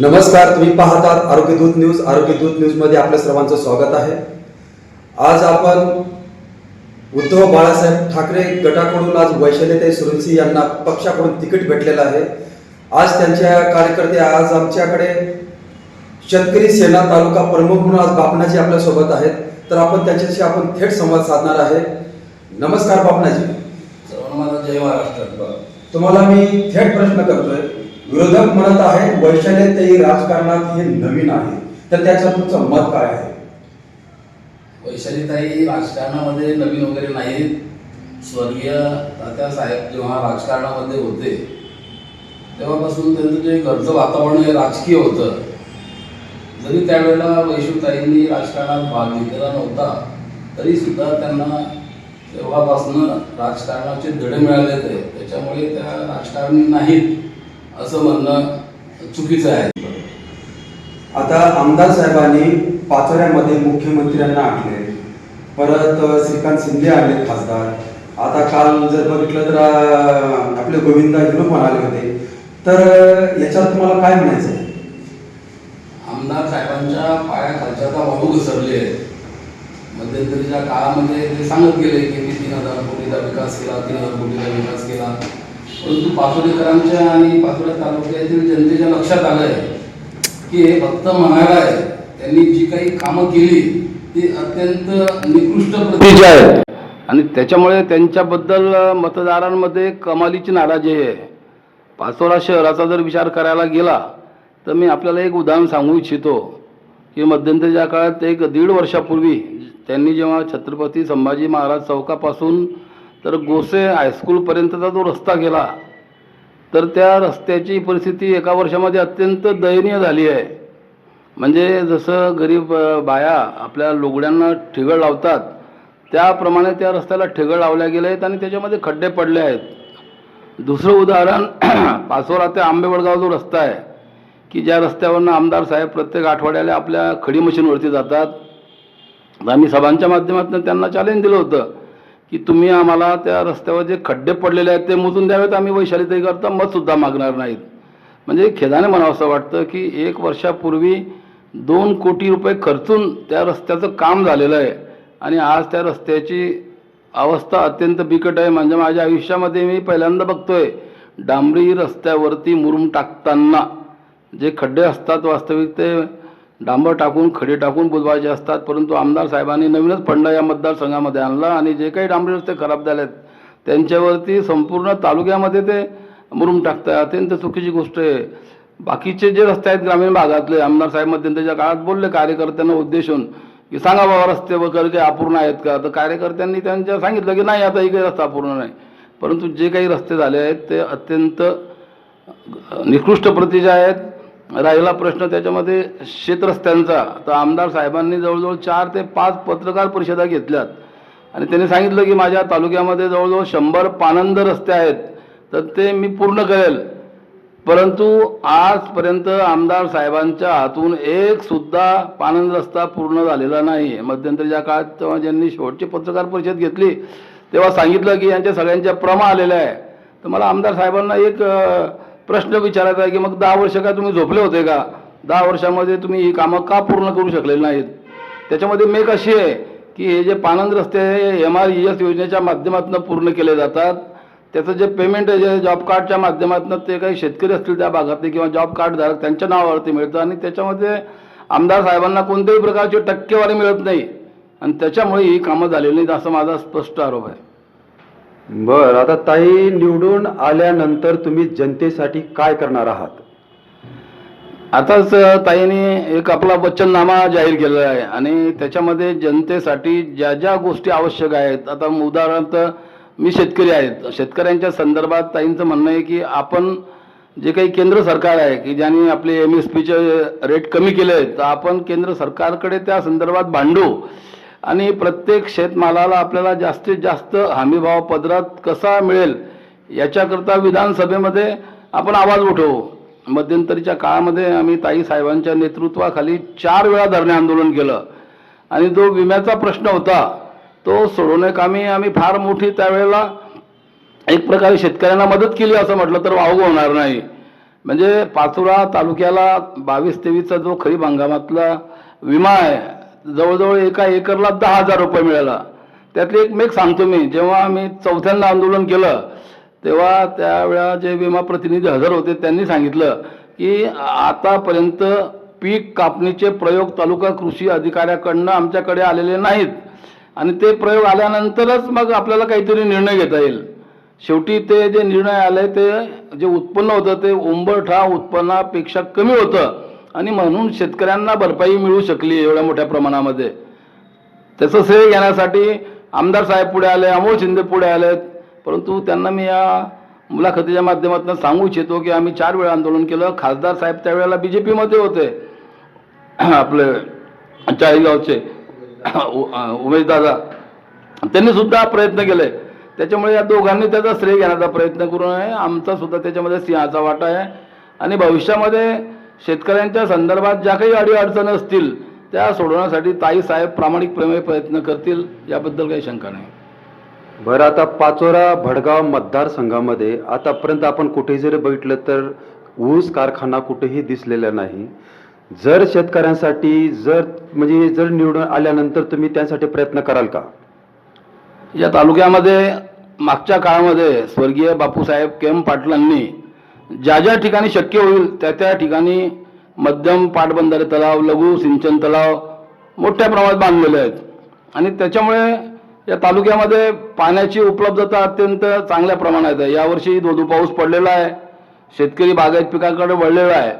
नमस्कार तुम्ही पाहतात आरोग्य दूत न्यूज. आरोग्य दूत न्यूजमध्ये आपल्या सर्वांचं स्वागत आहे. आज आपण उद्धव बाळासाहेब ठाकरे गटाकडून आज वैशालीताई सुरंसी यांना पक्षाकडून तिकीट भेटलेलं आहे. आज त्यांच्या कार्यकर्ते आज आमच्याकडे शेतकरी सेना तालुका प्रमुख म्हणून आज बापनाजी आपल्यासोबत आहेत. तर आपण त्यांच्याशी आपण थेट संवाद साधणार आहे. नमस्कार बापनाजी. सर्वांना जय महाराष्ट्र. तुम्हाला मी थेट प्रश्न करतोय. विरोधक म्हणत आहेत वैशाल्यताई राजकारणात हे नवीन आहे. तर त्याच्यात तुमचं मत काय आहे? वैशालीताई राजकारणामध्ये नवीन वगैरे नाहीत. स्वर्गीय तात्या साहेब जेव्हा राजकारणामध्ये होते तेव्हापासून त्यांचं जे घरचं वातावरण हे राजकीय होतं. जरी त्यावेळेला वैशुताईंनी राजकारणात भाग घेतलेला नव्हता तरी सुद्धा त्यांना तेव्हापासून राजकारणाचे धडे मिळाले होते त्याच्यामुळे त्या राजकारणी नाहीत असं म्हणणं चुकीचं आहे. आता आमदार साहेबांनी पाचोऱ्यामध्ये मुख्यमंत्र्यांना आणले. परत श्रीकांत शिंदे आले खासदार. आता काल जर बघितलं तर आपले गोविंदा हिरो पण आले होते. तर याच्यात तुम्हाला काय म्हणायचं आहे आमदार साहेबांच्या पायाखालच्या आता वाळू घसरले आहेत. मध्यंतरीच्या काळामध्ये ते सांगत गेले की मी तीन हजार कोटीचा विकास केला तीन हजार कोटीचा विकास केला. परंतु पाचोडेकरांच्या आणि पाचोडा तालुक्यातील जनतेच्या लक्षात आलं आहे की हे फक्त म्हणायला आहे. त्यांनी जी काही कामं केली ती अत्यंत निकृष्ट प्रतीची आहेत आणि त्याच्यामुळे त्यांच्याबद्दल मतदारांमध्ये कमालीची नाराजी आहे. पाचोरा शहराचा जर विचार करायला गेला तर मी आपल्याला एक उदाहरण सांगू इच्छितो की मध्यंतरीच्या काळात एक दीड वर्षापूर्वी त्यांनी जेव्हा छत्रपती संभाजी महाराज चौकापासून तर गोसे हायस्कूलपर्यंतचा जो रस्ता गेला तर त्या रस्त्याची परिस्थिती एका वर्षामध्ये अत्यंत दयनीय झाली आहे. म्हणजे जसं गरीब बाया आपल्या लुगड्यांना ठिगळ लावतात त्याप्रमाणे त्या रस्त्याला ठिगळ लावल्या गेले आहेत आणि त्याच्यामध्ये खड्डे पडले आहेत. दुसरं उदाहरण पाचोरा ते आंबेवडगाव जो रस्ता आहे की ज्या रस्त्यावरनं आमदार साहेब प्रत्येक आठवड्याला आपल्या खडी मशीनवरती जातात. आम्ही सभांच्या माध्यमातून त्यांना चॅलेंज दिलं होतं की तुम्ही आम्हाला त्या रस्त्यावर जे खड्डे पडलेले आहेत ते मोजून द्यावेत आम्ही वैशालीताई करता मतसुद्धा मागणार नाहीत. म्हणजे खेदाने म्हणावं असं वाटतं की एक वर्षापूर्वी दोन कोटी रुपये खर्चून त्या रस्त्याचं काम झालेलं आहे. आणि आज त्या रस्त्याची अवस्था अत्यंत बिकट आहे. म्हणजे माझ्या आयुष्यामध्ये मी पहिल्यांदा बघतोय डांबरी रस्त्यावरती मुरुम टाकताना जे खड्डे असतात वास्तविक ते डांबर टाकून खडे टाकून बुजवायचे असतात. परंतु आमदार साहेबांनी नवीनच फंडा या मतदारसंघामध्ये आणला आणि जे काही डांबरे रस्ते खराब झाले आहेत त्यांच्यावरती संपूर्ण तालुक्यामध्ये ते मुरुम टाकतात अत्यंत चुकीची गोष्ट आहे. बाकीचे जे रस्ते आहेत ग्रामीण भागातले आमदार साहेब मध्यंतरीच्या काळात बोलले कार्यकर्त्यांना उद्देशून की सांगा बाबा रस्ते वगैरे काही अपूर्ण आहेत का? तर कार्यकर्त्यांनी त्यांच्या सांगितलं की नाही आता ही काही रस्ता अपूर्ण नाही. परंतु जे काही रस्ते झाले आहेत ते अत्यंत निकृष्ट प्रतीचे आहेत. राहिला प्रश्न त्याच्यामध्ये शेतरस्त्यांचा तर आमदार साहेबांनी जवळजवळ चार ते पाच पत्रकार परिषदा घेतल्यात. आणि त्यांनी सांगितलं की माझ्या तालुक्यामध्ये जवळजवळ शंभर पानंद रस्ते आहेत. तर ते मी पूर्ण करेल. परंतु आजपर्यंत आमदार साहेबांच्या हातून एकसुद्धा पानंद रस्ता पूर्ण झालेला नाही. मध्यंतरीच्या काळात तेव्हा ज्यांनी शेवटची पत्रकार परिषद घेतली तेव्हा सांगितलं की यांच्या सगळ्यांच्या प्रमा आलेल्या आहे. तर मला आमदार साहेबांना एक प्रश्न विचारायचा आहे की मग दहा वर्ष काय तुम्ही झोपले होते का? दहा वर्षामध्ये तुम्ही ही कामं का पूर्ण करू शकलेली नाहीत? त्याच्यामध्ये मेक अशी आहे की हे जे पानंद रस्ते एम आर ई एस योजनेच्या माध्यमातून पूर्ण केले जातात. त्याचं जे पेमेंट आहे जे जॉब कार्डच्या माध्यमातून ते काही शेतकरी असतील त्या भागातले किंवा जॉब कार्डधारक त्यांच्या नावावरती मिळतं आणि त्याच्यामध्ये आमदार साहेबांना कोणत्याही प्रकारची टक्केवारी मिळत नाही. आणि त्याच्यामुळे ही कामं झालेली नाहीत असा माझा स्पष्ट आरोप आहे. बर आता ताई निवडून आल्यानंतर तुम्ही जनतेसाठी काय करणार आहात? आताच ताईने एक आपला वचननामा जाहीर केलेला आहे आणि त्याच्यामध्ये जनतेसाठी ज्या ज्या गोष्टी आवश्यक आहेत आता उदाहरणार्थ मी शेतकरी आहेत शेतकऱ्यांच्या संदर्भात ताईंचं म्हणणं आहे की आपण जे काही केंद्र सरकार आहे की ज्यांनी आपले एम एस पीचे रेट कमी केले आहेत तर आपण केंद्र सरकारकडे त्या संदर्भात भांडू. आणि प्रत्येक शेतमालाला आपल्याला जास्तीत जास्त हमीभाव पदरात कसा मिळेल याच्याकरता विधानसभेमध्ये आपण आवाज उठवू. मध्यंतरीच्या काळामध्ये आम्ही ताई साहेबांच्या नेतृत्वाखाली चार वेळा धरणे आंदोलन केलं. आणि जो विम्याचा प्रश्न होता तो सोडवण्याकामी आम्ही फार मोठी त्यावेळेला एक प्रकारे शेतकऱ्यांना मदत केली असं म्हटलं तर वावगं होणार नाही. म्हणजे पाचोरा तालुक्याला बावीस तेवीसचा जो खरीप हंगामातला विमा आहे जवळजवळ एका एकरला दहा हजार रुपये मिळाला. त्यातली एक मेक सांगतो मी. जेव्हा आम्ही चौथ्यांदा आंदोलन केलं तेव्हा त्यावेळा जे विमा प्रतिनिधी हजर होते त्यांनी सांगितलं की आतापर्यंत पीक कापणीचे प्रयोग तालुका कृषी अधिकाऱ्याकडनं आमच्याकडे आलेले नाहीत. आणि ते प्रयोग आल्यानंतरच मग आपल्याला काहीतरी निर्णय घेता येईल. शेवटी ते जे निर्णय आले ते जे उत्पन्न होतं ते उंबरठा उत्पन्नापेक्षा कमी होतं. आणि म्हणून शेतकऱ्यांना भरपाई मिळू शकली एवढ्या मोठ्या प्रमाणामध्ये. त्याचं श्रेय घेण्यासाठी आमदार साहेब पुढे आले अमोल शिंदे पुढे आलेत. परंतु त्यांना मी या मुलाखतीच्या माध्यमातून सांगू इच्छितो की आम्ही चार वेळा आंदोलन केलं. खासदार साहेब त्यावेळेला बी जे पीमध्ये होते. आपले चाळीसगावचे उमेशदादा त्यांनी सुद्धा प्रयत्न केले. त्याच्यामुळे या दोघांनी त्याचा श्रेय घेण्याचा प्रयत्न करू नये आमचा सुद्धा त्याच्यामध्ये सिंहाचा वाटा आहे. आणि भविष्यामध्ये शेतकऱ्यांच्या संदर्भात ज्या काही अडीअडचणी असतील त्या सोडवण्यासाठी ताई साहेब प्रामाणिकपणे प्रयत्न करतील याबद्दल काही शंका नाही. बरं आता पाचोरा भडगाव मतदारसंघामध्ये आतापर्यंत आपण कुठेही जरी बघितलं तर ऊस कारखाना कुठेही दिसलेला नाही. जर शेतकऱ्यांसाठी जर म्हणजे जर निवडून आल्यानंतर तुम्ही त्यांसाठी प्रयत्न कराल का? या तालुक्यामध्ये मागच्या काळामध्ये स्वर्गीय बापूसाहेब केम पाटलांनी ज्या ज्या ठिकाणी शक्य होईल त्या त्या ठिकाणी मध्यम पाटबंधारे तलाव लघु सिंचन तलाव मोठ्या प्रमाणात बांधलेले आहेत. आणि त्याच्यामुळे या तालुक्यामध्ये पाण्याची उपलब्धता अत्यंत चांगल्या प्रमाणात आहे. यावर्षी धोधू पाऊस पडलेला आहे. शेतकरी बागायत पिकांकडे वळलेला आहे.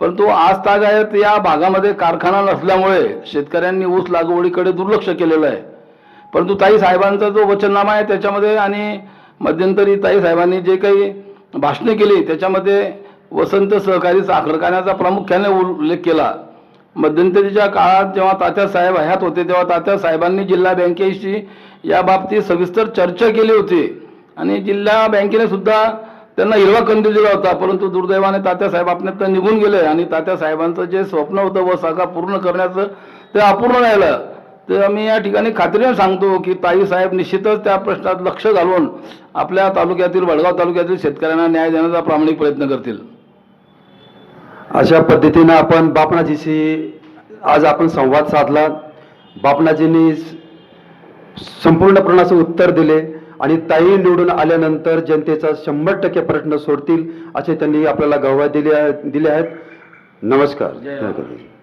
परंतु आज तागायत या भागामध्ये कारखाना नसल्यामुळे शेतकऱ्यांनी ऊस लागवडीकडे दुर्लक्ष केलेलं आहे. परंतु ताई साहेबांचा जो वचननामा आहे त्याच्यामध्ये आणि मध्यंतरी ताई साहेबांनी जे काही भाषणे केली. त्याच्यामध्ये वसंत सहकारी साखर कारखान्याचा प्रामुख्याने उल्लेख केला. मध्यंतरीच्या काळात जेव्हा तात्या साहेब हयात होते तेव्हा तात्या साहेबांनी जिल्हा बँकेशी या बाबतीत सविस्तर चर्चा केली होती. आणि जिल्हा बँकेने सुद्धा त्यांना हिरवा कंदी दिला होता. परंतु दुर्दैवाने तात्या साहेब आपल्यात निघून गेले आणि तात्या साहेबांचं जे स्वप्न होतं व साका पूर्ण करण्याचं ते अपूर्ण राहिलं. तर आम्ही या ठिकाणी खात्रीने सांगतो की ताई साहेब निश्चितच त्या प्रश्नात लक्ष घालून आपल्या तालुक्यातील वडगाव तालुक्यातील शेतकऱ्यांना न्याय देण्याचा प्रामाणिक प्रयत्न करतील. अशा पद्धतीनं आपण बापणाजीशी आज आपण संवाद साधला. बापणाजींनी संपूर्ण प्रश्नाचं उत्तर दिले आणि ताई निवडून आल्यानंतर जनतेचा शंभर टक्के प्रश्न सोडतील असे त्यांनी आपल्याला गवाह दिले दिले आहेत. नमस्कार. गणेश.